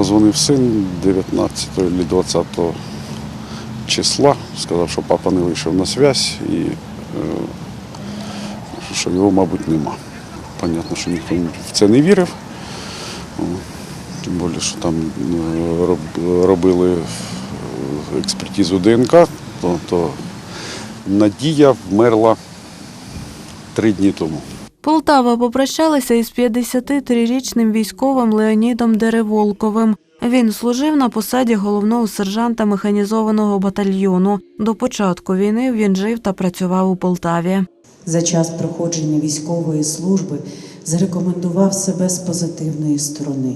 Позвонив син 19 чи 20 числа, сказав, що папа не вийшов на зв'язь і е, що його, мабуть, нема. Понятно, що ніхто в це не вірив. Тим більше, що там е, робили е, експертизу ДНК, то, то Надія вмерла три дні тому. Полтава попрощалася із 53-річним військовим Леонідом Дереволковим. Він служив на посаді головного сержанта механізованого батальйону. До початку війни він жив та працював у Полтаві. За час проходження військової служби зарекомендував себе з позитивної сторони.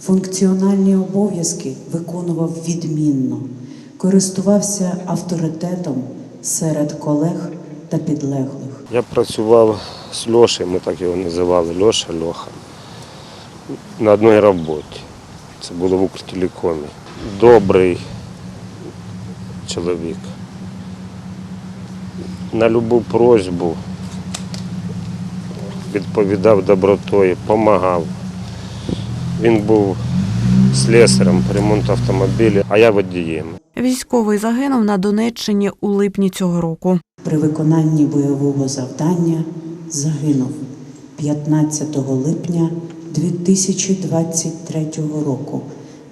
Функціональні обов'язки виконував відмінно, користувався авторитетом серед колег та підлеглих. Я працював з Льошею, ми так його називали, Льоша Льоха, на одній роботі. Це було в Укртелекомі. Добрий чоловік. На будь-яку просьбу відповідав добротою, допомагав. Він був слесарем ремонту автомобілів, а я водієм. Військовий загинув на Донеччині у липні цього року. При виконанні бойового завдання загинув 15 липня 2023 року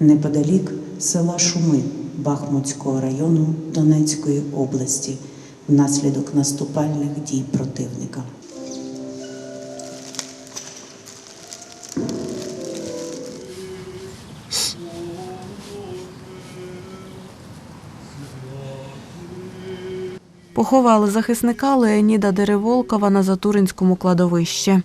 неподалік села Шуми Бахмутського району Донецької області внаслідок наступальних дій противника. Поховали захисника Леоніда Дереволкова на Затуринському кладовищі.